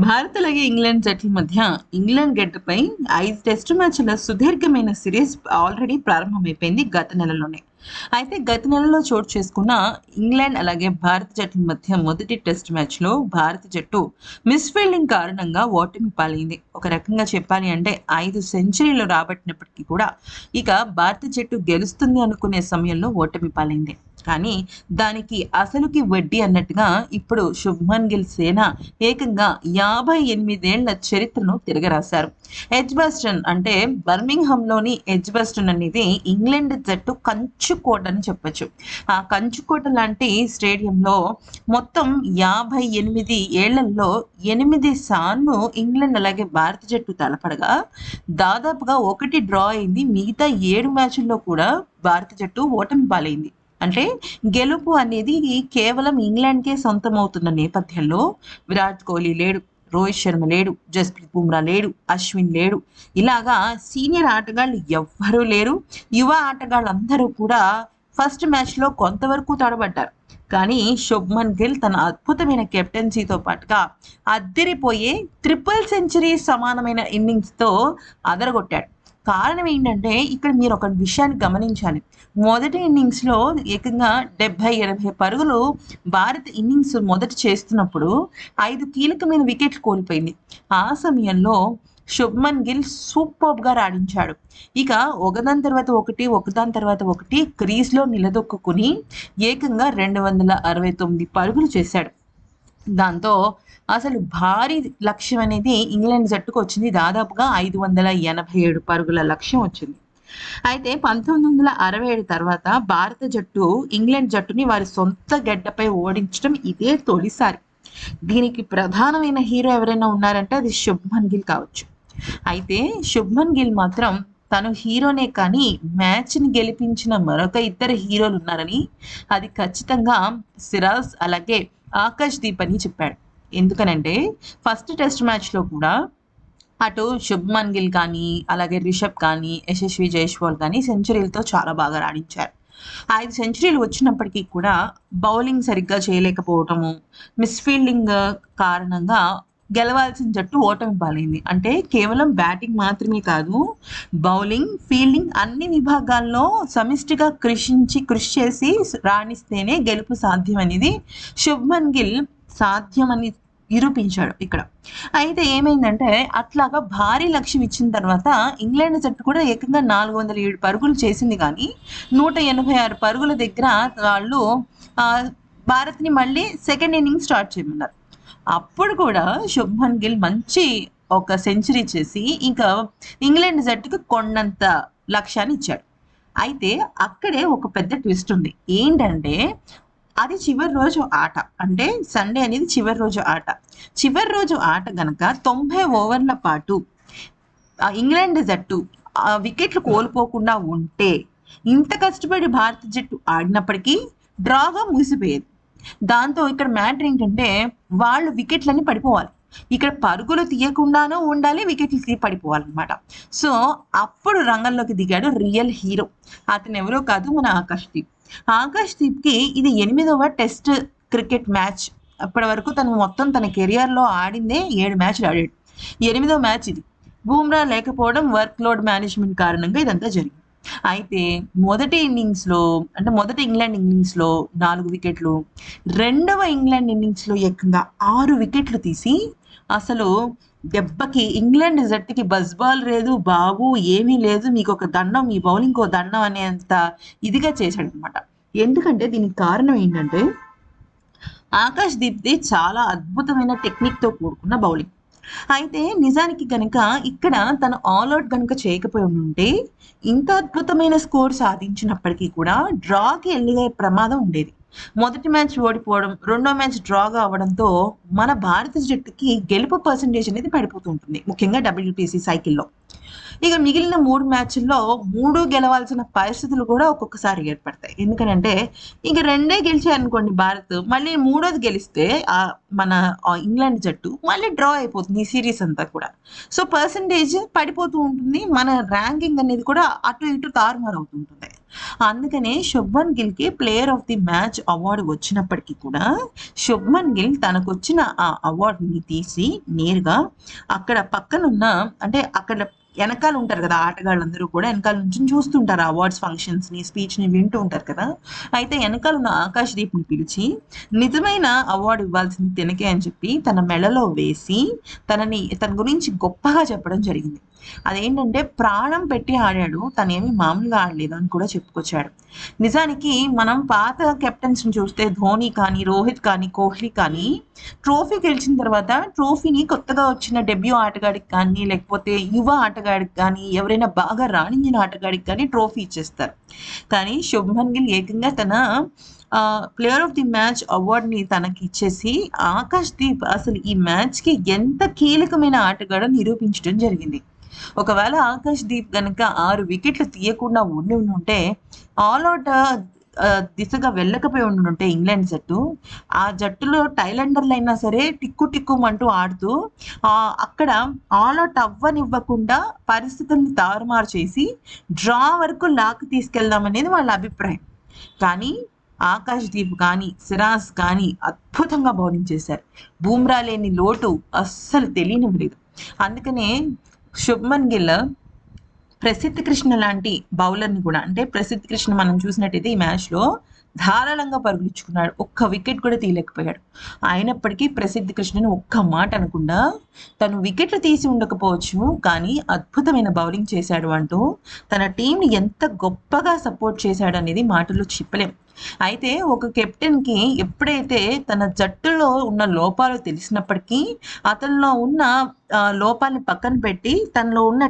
భారత్ అలాగే ఇంగ్లాండ్ జట్ల మధ్య ఇంగ్లాండ్ గడ్డపై ఐదు టెస్టు మ్యాచ్ల సుదీర్ఘమైన సిరీస్ ఆల్రెడీ ప్రారంభమైపోయింది గత నెలలోనే. అయితే గత నెలలో చోటు చేసుకున్న ఇంగ్లాండ్ అలాగే భారత జట్ల మధ్య మొదటి టెస్ట్ మ్యాచ్లో భారత జట్టు మిస్ ఫీల్డింగ్ కారణంగా ఓటమి పాలైంది. ఒక రకంగా చెప్పాలి అంటే ఐదు సెంచరీలు రాబట్టినప్పటికీ కూడా ఇక భారత జట్టు గెలుస్తుంది అనుకునే సమయంలో ఓటమి పాలైంది. కానీ దానికి అసలుకి వడ్డీ అన్నట్టుగా ఇప్పుడు శుభ్మన్ గిల్ సేన ఏకంగా యాభై ఎనిమిదేళ్ళ చరిత్రను తిరగరాశారు. ఎడ్జ్బాస్టన్ అంటే బర్మింగ్హామ్లోని ఎడ్జ్బాస్టన్ అనేది ఇంగ్లాండ్ జట్టు కంచుకోట అని చెప్పొచ్చు. ఆ కంచుకోట లాంటి స్టేడియంలో మొత్తం యాభై ఎనిమిది ఏళ్ళలో ఎనిమిది సార్లు ఇంగ్లాండ్ అలాగే భారత జట్టు తలపడగా దాదాపుగా ఒకటి డ్రా అయింది. మిగతా ఏడు మ్యాచ్ల్లో కూడా భారత జట్టు ఓటమి పాలైంది. అంటే గెలుపు అనేది కేవలం ఇంగ్లాండ్కే సొంతమవుతున్న నేపథ్యంలో విరాట్ కోహ్లీ లేడు రోహిత్ శర్మ లేడు జస్ప్రీత్ బుమ్రా లేడు అశ్విన్ లేడు. ఇలాగా సీనియర్ ఆటగాళ్ళు ఎవ్వరూ లేరు. యువ ఆటగాళ్ళందరూ కూడా ఫస్ట్ మ్యాచ్లో కొంతవరకు తడబడ్డారు. కానీ శుభ్మన్ గిల్ తన అద్భుతమైన కెప్టెన్సీతో పాటుగా అద్దరిపోయే ట్రిపుల్ సెంచరీ సమానమైన ఇన్నింగ్స్తో అదరగొట్టాడు. కారణం ఏంటంటే ఇక్కడ మీరు ఒక విషయాన్ని గమనించాలి. మొదటి ఇన్నింగ్స్లో ఏకంగా డెబ్బై ఎనభై పరుగులు భారత్ ఇన్నింగ్స్ మొదట చేస్తున్నప్పుడు ఐదు కీలకమైన వికెట్లు కోల్పోయింది. ఆ సమయంలో శుభ్మన్ గిల్ సూపర్గా రాణించాడు. ఇక ఒకదాని తర్వాత ఒకటి ఒకదాని తర్వాత ఒకటి క్రీజ్లో నిలదొక్కుని ఏకంగా రెండు వందల అరవై తొమ్మిది పరుగులు చేశాడు. దాంతో అసలు భారీ లక్ష్యం అనేది ఇంగ్లాండ్ జట్టుకు వచ్చింది. దాదాపుగా ఐదు వందల ఎనభై ఏడు పరుగుల లక్ష్యం వచ్చింది. అయితే పంతొమ్మిది వందల అరవై ఏడు తర్వాత భారత జట్టు ఇంగ్లాండ్ జట్టుని వారి సొంత గడ్డపై ఓడించడం ఇదే తొలిసారి. దీనికి ప్రధానమైన హీరో ఎవరైనా ఉన్నారంటే అది శుభ్మన్ గిల్ కావచ్చు. అయితే శుభ్మన్ గిల్ మాత్రం తను హీరోనే కానీ మ్యాచ్ని గెలిపించిన మరొక ఇద్దరు హీరోలు ఉన్నారని అది ఖచ్చితంగా సిరాజ్ అలాగే ఆకాష్ దీప్ అని చెప్పాడు. ఎందుకనంటే ఫస్ట్ టెస్ట్ మ్యాచ్లో కూడా అటు శుభ్మన్ గిల్ కానీ అలాగే రిషబ్ కానీ యశస్వి జైష్వాల్ కానీ సెంచరీలతో చాలా బాగా రాణించారు. ఐదు సెంచరీలు వచ్చినప్పటికీ కూడా బౌలింగ్ సరిగ్గా చేయలేకపోవటము మిస్ఫీల్డింగ్ కారణంగా గెలవాల్సిన జట్టు ఓటమి పాలైంది అంటే కేవలం బ్యాటింగ్ మాత్రమే కాదు బౌలింగ్ ఫీల్డింగ్ అన్ని విభాగాల్లో సమిష్టిగా కృషించి కృషి చేసి రాణిస్తేనే గెలుపు సాధ్యం అనేది శుభ్మన్ గిల్ సాధ్యమని నిరూపించాడు ఇక్కడ. అయితే ఏమైందంటే అట్లాగా భారీ లక్ష్యం ఇచ్చిన తర్వాత ఇంగ్లాండ్ జట్టు కూడా ఏకంగా నాలుగు వందల ఏడు పరుగులు చేసింది కానీ నూట ఎనభై ఆరు పరుగుల దగ్గర వాళ్ళు భారత్ని మళ్ళీ సెకండ్ ఇన్నింగ్ స్టార్ట్ చేయమన్నారు. అప్పుడు కూడా శుభ్మన్ గిల్ మంచి ఒక సెంచరీ చేసి ఇంకా ఇంగ్లాండ్ జట్టుకు కొండంత లక్ష్యాన్ని ఇచ్చాడు. అయితే అక్కడే ఒక పెద్ద ట్విస్ట్ ఉంది. ఏంటంటే అది చివరి రోజు ఆట. అంటే సండే అనేది చివరి రోజు ఆట. చివరి రోజు ఆట గనక తొంభై ఓవర్ల పాటు ఇంగ్లాండ్ జట్టు వికెట్లు కోల్పోకుండా ఉంటే ఇంత కష్టపడి భారత జట్టు ఆడినప్పటికీ డ్రాగా ముగిసిపోయేది. దాంతో ఇక్కడ మ్యాటర్ ఏంటంటే వాళ్ళు వికెట్లన్నీ పడిపోవాలి. ఇక్కడ పరుగులు తీయకుండానూ ఉండాలి వికెట్లు తీ పడిపోవాలన్నమాట. సో అప్పుడు రంగంలోకి దిగాడు రియల్ హీరో. అతను ఎవరో కాదు మన ఆకాష్ దీప్. ఆకాష్ దీప్కి ఇది ఎనిమిదవ టెస్ట్ క్రికెట్ మ్యాచ్. అప్పటి వరకు తను మొత్తం తన కెరియర్లో ఆడిందే ఏడు మ్యాచ్లు ఆడాడు. ఎనిమిదవ మ్యాచ్ ఇది. బూమ్రా లేకపోవడం వర్క్ లోడ్ మేనేజ్మెంట్ కారణంగా ఇదంతా జరిగింది. అయితే మొదటి ఇన్నింగ్స్లో అంటే మొదటి ఇంగ్లాండ్ ఇన్నింగ్స్లో నాలుగు వికెట్లు రెండవ ఇంగ్లాండ్ ఇన్నింగ్స్లో ఏకంగా ఆరు వికెట్లు తీసి అసలు దెబ్బకి ఇంగ్లాండ్ జట్టుకి బస్ బాల్ లేదు బాబు ఏమీ లేదు మీకు ఒక దండం మీ బౌలింగ్ ఒక దండం అనేంత ఇదిగా చేశాడు అనమాట ఎందుకంటే దీనికి కారణం ఏంటంటే ఆకాష్ దీప్ది చాలా అద్భుతమైన టెక్నిక్తో కూడుకున్న బౌలింగ్. అయితే నిజానికి కనుక ఇక్కడ తను ఆల్అౌట్ కనుక చేయకపోయి ఉంటే ఇంత అద్భుతమైన స్కోర్ సాధించినప్పటికీ కూడా డ్రాకి వెళ్ళే ప్రమాదం ఉండేది. మొదటి మ్యాచ్ ఓడిపోవడం రెండో మ్యాచ్ డ్రాగా అవ్వడంతో మన భారత జట్టుకి గెలుపు పర్సంటేజ్ అనేది పడిపోతుంటుంది ముఖ్యంగా డబ్ల్యూపీసీ సైకిల్లో ఇక మిగిలిన మూడు మ్యాచ్ల్లో మూడు గెలవాల్సిన పరిస్థితులు కూడా ఒక్కొక్కసారి ఏర్పడతాయి. ఎందుకనంటే ఇంక రెండే గెలిచాయనుకోండి భారత్ మళ్ళీ మూడోది గెలిస్తే మన ఇంగ్లాండ్ జట్టు మళ్ళీ డ్రా అయిపోతుంది ఈ సిరీస్ అంతా కూడా. సో పర్సంటేజ్ పడిపోతూ ఉంటుంది. మన ర్యాంకింగ్ అనేది కూడా అటు ఇటు తారుమారు అవుతుంటుంది అందుకనే Shubman గిల్కి player of the match award వచ్చినప్పటికీ కూడా శుభ్మన్ గిల్ తనకు వచ్చిన ఆ అవార్డుని తీసి నేరుగా అక్కడ పక్కనున్న అంటే అక్కడ వెనకాల ఉంటారు కదా ఆటగాళ్ళందరూ కూడా వెనకాల నుంచి చూస్తుంటారు అవార్డ్స్ ఫంక్షన్స్ని స్పీచ్ని వింటూ ఉంటారు కదా. అయితే వెనకాల ఉన్న ఆకాష్ దీప్ని పిలిచి నిజమైన అవార్డు ఇవ్వాల్సింది తినకే అని చెప్పి తన మెడలో వేసి తనని తన గురించి గొప్పగా చెప్పడం జరిగింది. అదేంటంటే ప్రాణం పెట్టి ఆడాడు తనేమి మామూలుగా ఆడలేదు అని కూడా చెప్పుకొచ్చాడు. నిజానికి మనం పాత కెప్టెన్స్ని చూస్తే ధోని కానీ రోహిత్ కానీ కోహ్లీ కానీ ట్రోఫీ గెలిచిన తర్వాత ట్రోఫీని కొత్తగా వచ్చిన డెబ్యూ ఆటగాడికి కానీ లేకపోతే యువ ఆట ఆటగాడికి కానీ ఎవరైనా బాగా రాణించిన ఆటగాడికి కానీ ట్రోఫీ ఇచ్చేస్తారు. కానీ శుభ్మన్ గిల్ ఏకంగా తన ప్లేయర్ ఆఫ్ ది మ్యాచ్ అవార్డ్ని తనకి ఇచ్చేసి ఆకాష్ దీప్ అసలు ఈ మ్యాచ్కి ఎంత కీలకమైన ఆటగాడో నిరూపించడం జరిగింది. ఒకవేళ ఆకాష్ దీప్ గనక ఆరు వికెట్లు తీయకుండా ఉండి ఉంటే ఆల్ అవుట్ దిశగా వెళ్ళకపోయి ఉండుంటే ఇంగ్లాండ్ జట్టు ఆ జట్టులో టైలెండర్లు అయినా సరే టిక్కు టిక్కుమంటూ ఆడుతూ అక్కడ ఆల్ అవుట్ అవ్వనివ్వకుండా పరిస్థితుల్ని తారుమారు చేసి డ్రా వరకు లాక్ తీసుకెళ్దామనేది వాళ్ళ అభిప్రాయం. కానీ ఆకాష్ దీప్ కానీ సిరాజ్ కానీ అద్భుతంగా బౌలింగ్ చేశారు బూమ్రా లేని లోటు అస్సలు తెలియనివ్వలేదు. అందుకనే శుభ్మన్ గిల్ ప్రసిద్ధ్ కృష్ణ లాంటి బౌలర్ని కూడా అంటే ప్రసిద్ధ్ కృష్ణ మనం చూసినట్టయితే ఈ మ్యాచ్లో ధారాళంగా పరుగులిచ్చుకున్నాడు. ఒక్క వికెట్ కూడా తీయలేకపోయాడు. అయినప్పటికీ ప్రసిద్ధి కృష్ణను ఒక్క మాట అనకుండా తను వికెట్లు తీసి ఉండకపోవచ్చు కానీ అద్భుతమైన బౌలింగ్ చేశాడు అంటూ తన టీంని ఎంత గొప్పగా సపోర్ట్ చేశాడు అనేది మాటల్లో చెప్పలేం. అయితే ఒక కెప్టెన్కి ఎప్పుడైతే తన జట్టులో ఉన్న లోపాలు తెలిసినప్పటికీ అతనిలో ఉన్న లోపాలని పక్కన పెట్టి తనలో ఉన్న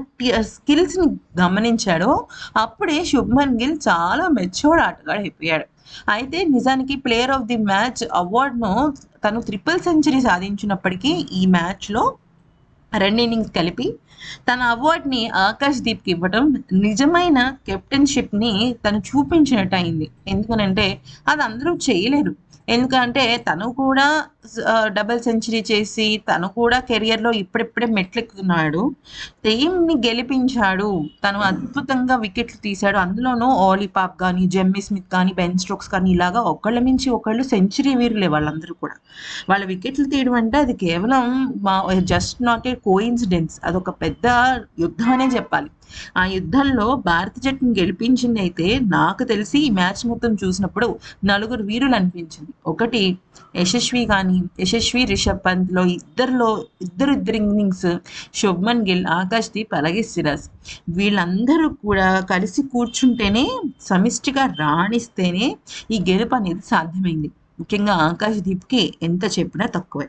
స్కిల్స్ని గమనించాడో అప్పుడే శుభ్మన్ గిల్ చాలా మెచ్యూర్డ్ ఆటగాడు అయిపోయాడు. అయితే నిజానికి ప్లేయర్ ఆఫ్ ది మ్యాచ్ అవార్డును తను ట్రిపుల్ సెంచరీ సాధించినప్పటికీ ఈ మ్యాచ్లో రెండు ఇన్నింగ్స్ కలిపి తన అవార్డ్ని ఆకాష్ దీప్కి ఇవ్వడం నిజమైన కెప్టెన్షిప్ని తను చూపించినట్టు అయింది. ఎందుకనంటే అది అందరూ చేయలేరు. ఎందుకంటే తను కూడా డబుల్ సెంచరీ చేసి తను కూడా కెరియర్లో ఇప్పుడిప్పుడే మెట్లెక్కుతున్నాడు. టీంని గెలిపించాడు. తను అద్భుతంగా వికెట్లు తీశాడు. అందులోనూ ఓలీపాప్ కానీ జెమ్మీ స్మిత్ కానీ బెన్ స్ట్రోక్స్ కానీ ఇలాగా ఒకళ్ళ మించి ఒకళ్ళు సెంచరీ వీరులే వాళ్ళందరూ కూడా. వాళ్ళ వికెట్లు తీయడం అంటే అది కేవలం జస్ట్ నాట్ ఏ కోయిన్సిడెన్స్ అదొక పెద్ద యుద్ధం అనే చెప్పాలి. ఆ యుద్ధంలో భారత జట్టును గెలిపించింది అయితే నాకు తెలిసి ఈ మ్యాచ్ మొత్తం చూసినప్పుడు నలుగురు వీరులు అనిపించింది. ఒకటి యశస్వి కానీ యశస్వి రిషబ్ పంత్లో ఇద్దరిలో ఇద్దరు ఇద్దరు ఇన్నింగ్స్ శుభ్మన్ గిల్ ఆకాష్ దీప్ అలాగే సిరాజ్. వీళ్ళందరూ కూడా కలిసి కూర్చుంటేనే సమిష్టిగా రాణిస్తేనే ఈ గెలుపు అనేది సాధ్యమైంది. ముఖ్యంగా ఆకాశ్ దీప్కి ఎంత చెప్పినా తక్కువే.